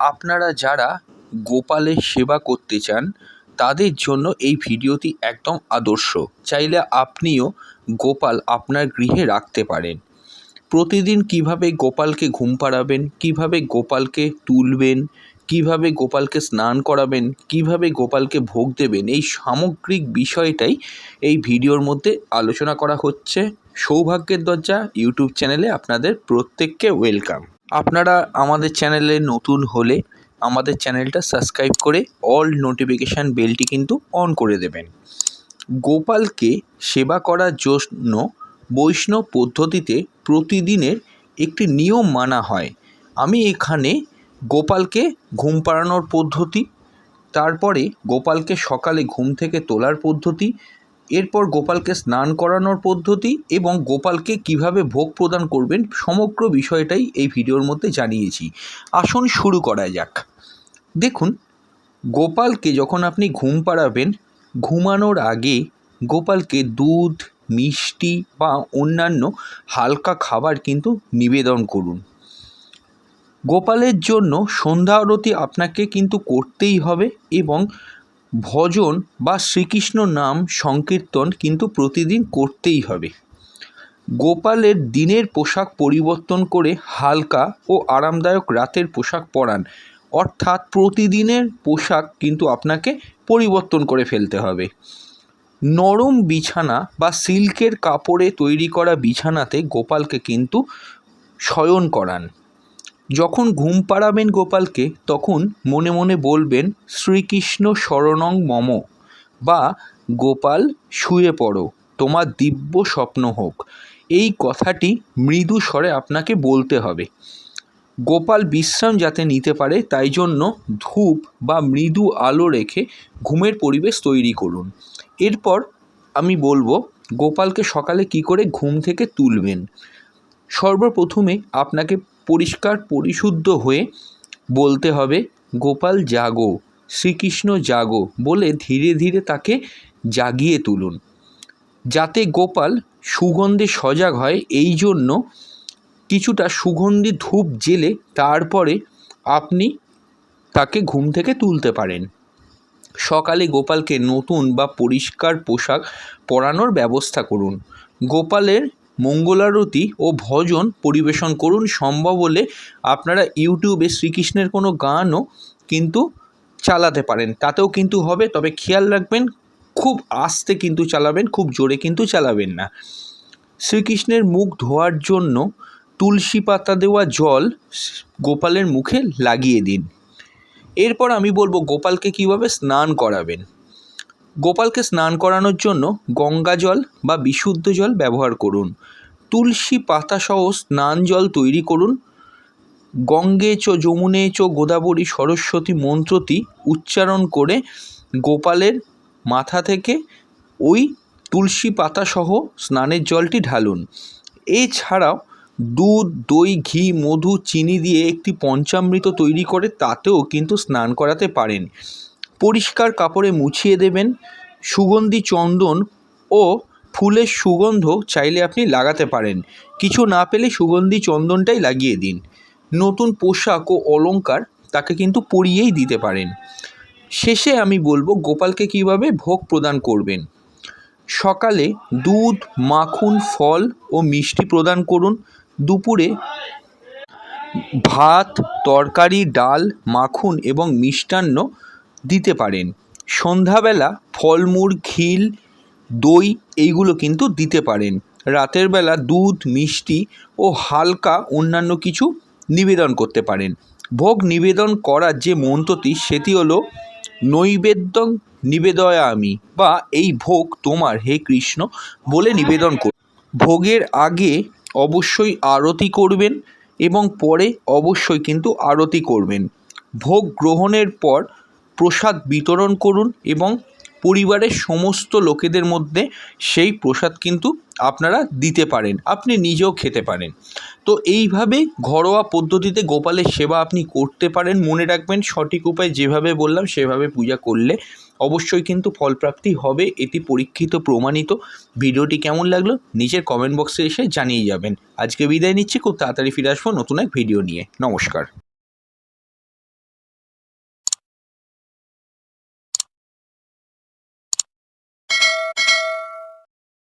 আপনারা যারা গোপালের সেবা করতে চান, তাদের জন্য এই ভিডিওটি একদম আদর্শ। চাইলে আপনিও গোপাল আপনার গৃহে রাখতে পারেন। প্রতিদিন কীভাবে গোপালকে ঘুম পাড়াবেন, কীভাবে গোপালকে তুলবেন, কীভাবে গোপালকে স্নান করাবেন, কীভাবে গোপালকে ভোগ দেবেন, এই সামগ্রিক বিষয়টাই এই ভিডিওর মধ্যে আলোচনা করা হচ্ছে। সৌভাগ্যের দরজা ইউটিউব চ্যানেলে আপনাদের প্রত্যেককে ওয়েলকাম। আপনারা আমাদের চ্যানেলে নতুন হলে আমাদের চ্যানেলটা সাবস্ক্রাইব করে অল নোটিফিকেশান বেলটি কিন্তু অন করে দেবেন। গোপালকে সেবা করার জন্য বৈষ্ণব পদ্ধতিতে প্রতিদিনের একটি নিয়ম মানা হয়। আমি এখানে গোপালকে ঘুম পাড়ানোর পদ্ধতি, তারপরে গোপালকে সকালে ঘুম থেকে তোলার পদ্ধতি এরপর গোপালকে স্নান করানোর পদ্ধতি এবং গোপালকে কীভাবে ভোগ প্রদান করবেন সমগ্র বিষয়টাই এই ভিডিওর মধ্যে জানিয়েছি। আসুন শুরু করা যাক। দেখুন, গোপালকে যখন আপনি ঘুম পাড়াবেন, ঘুমানোর আগে গোপালকে দুধ, মিষ্টি বা অন্যান্য হালকা খাবার কিন্তু নিবেদন করুন। গোপালের জন্য সন্ধ্যা আরতি আপনাকে কিন্তু করতেই হবে এবং ভজন বা শ্রীকৃষ্ণ নাম সংকীর্তন কিন্তু প্রতিদিন করতেই হবে। গোপালের দিনের পোশাক পরিবর্তন করে হালকা ও আরামদায়ক রাতের পোশাক পরান। অর্থাৎ প্রতিদিনের পোশাক কিন্তু আপনাকে পরিবর্তন করে ফেলতে হবে। নরম বিছানা বা সিল্কের কাপড়ে তৈরি করা বিছানাতে গোপালকে কিন্তু শয়ন করান। যখন ঘুম পাড়াবেন গোপালকে, তখন মনে মনে বলবেন, শ্রীকৃষ্ণ শরণং মম, বা গোপাল শুয়ে পড়ো, তোমার দিব্য স্বপ্ন হোক। এই কথাটি মৃদু স্বরে আপনাকে বলতে হবে। গোপাল বিশ্রাম যাতে নিতে পারে, তাই জন্য ধূপ বা মৃদু আলো রেখে ঘুমের পরিবেশ তৈরি করুন। এরপর আমি বলব, গোপালকে সকালে কি করে ঘুম থেকে তুলবেন? সর্বপ্রথমে আপনাকে পরিষ্কার পরিশুদ্ধ হয়ে বলতে হবে, গোপাল, জাগো, শ্রীকৃষ্ণ জাগো বলে ধীরে ধীরে তাকে জাগিয়ে তুলুন। যাতে গোপাল সুগন্ধে সজাগ হয়, এই জন্য কিছুটা সুগন্ধি ধূপ জেলে তারপরে আপনি তাকে ঘুম থেকে তুলতে পারেন। সকালে গোপালকে নতুন বা পরিষ্কার পোশাক পরানোর ব্যবস্থা করুন। গোপালের মঙ্গলারতি ও ভজন পরিবেশন করুন সম্ভব হলে আপনারা ইউটিউবে শ্রীকৃষ্ণের কোনো গানও কিন্তু চালাতে পারেন। তাতেও কিন্তু হবে, তবে খেয়াল রাখবেন, খুব আস্তে কিন্তু চালাবেন, খুব জোরে কিন্তু চালাবেন না। শ্রীকৃষ্ণের মুখ ধোয়ার জন্য তুলসী পাতা দেওয়া জল গোপালের মুখে লাগিয়ে দিন। এরপর আমি বলব, গোপালকে কীভাবে স্নান করাবেন। গোপালকে স্নান করানোর জন্য গঙ্গা জল বা বিশুদ্ধ জল ব্যবহার করুন। তুলসী পাতাসহ স্নান জল তৈরি করুন। গঙ্গে চ যমুনে চ গোদাবরী সরস্বতী মন্ত্রটি উচ্চারণ করে গোপালের মাথা থেকে ওই তুলসী পাতাসহ স্নানের জলটি ঢালুন। এছাড়াও দুধ, দই, ঘি, মধু, চিনি দিয়ে একটি পঞ্চামৃত তৈরি করে তাতেও কিন্তু স্নান করাতে পারেন। পরিষ্কার কাপড়ে মুছিয়ে দেবেন। সুগন্ধি চন্দন ও ফুলের সুগন্ধ চাইলে আপনি লাগাতে পারেন। কিছু না পেলে সুগন্ধি চন্দনটাই লাগিয়ে দিন। নতুন পোশাক ও অলংকার তাকে কিন্তু পরিয়েই দিতে পারেন। শেষে আমি বলব গোপালকে কীভাবে ভোগ প্রদান করবেন। সকালে দুধ, মাখন, ফল ও মিষ্টি প্রদান করুন। দুপুরে ভাত, তরকারি, ডাল, মাখন এবং মিষ্টান্ন দিতে পারেন। সন্ধ্যাবেলা ফলমূল ক্ষীর দই এইগুলো কিন্তু দিতে পারেন। রাতের বেলা দুধ, মিষ্টি ও হালকা অন্যান্য কিছু নিবেদন করতে পারেন। ভোগ নিবেদন করার যে মন্ত্রটি সেটি হলো, নৈবেদ্যং নিবেদয়ামি বা এই ভোগ তোমার হে কৃষ্ণ বলে নিবেদন কর ভোগের আগে অবশ্যই আরতি করবেন এবং পরে অবশ্যই কিন্তু আরতি করবেন। ভোগ গ্রহণের পর প্রসাদ বিতরণ করুন এবং পরিবারের সমস্ত লোকেদের মধ্যে সেই প্রসাদ কিন্তু আপনারা দিতে পারেন, আপনি নিজেও খেতে পারেন। তো এইভাবে ঘরোয়া পদ্ধতিতে গোপালের সেবা আপনি করতে পারেন, মনে রাখবেন সঠিক উপায় যেভাবে বললাম সেভাবে পূজা করলে অবশ্যই কিন্তু ফলপ্রাপ্তি হবে, এটি পরীক্ষিত, প্রমাণিত। ভিডিওটি কেমন লাগল নিচের কমেন্ট বক্সে এসে জানিয়ে যাবেন। আজকে বিদায় নিচ্ছি, খুব তাড়াতাড়ি ফিরে আসব নতুন এক ভিডিও নিয়ে। নমস্কার।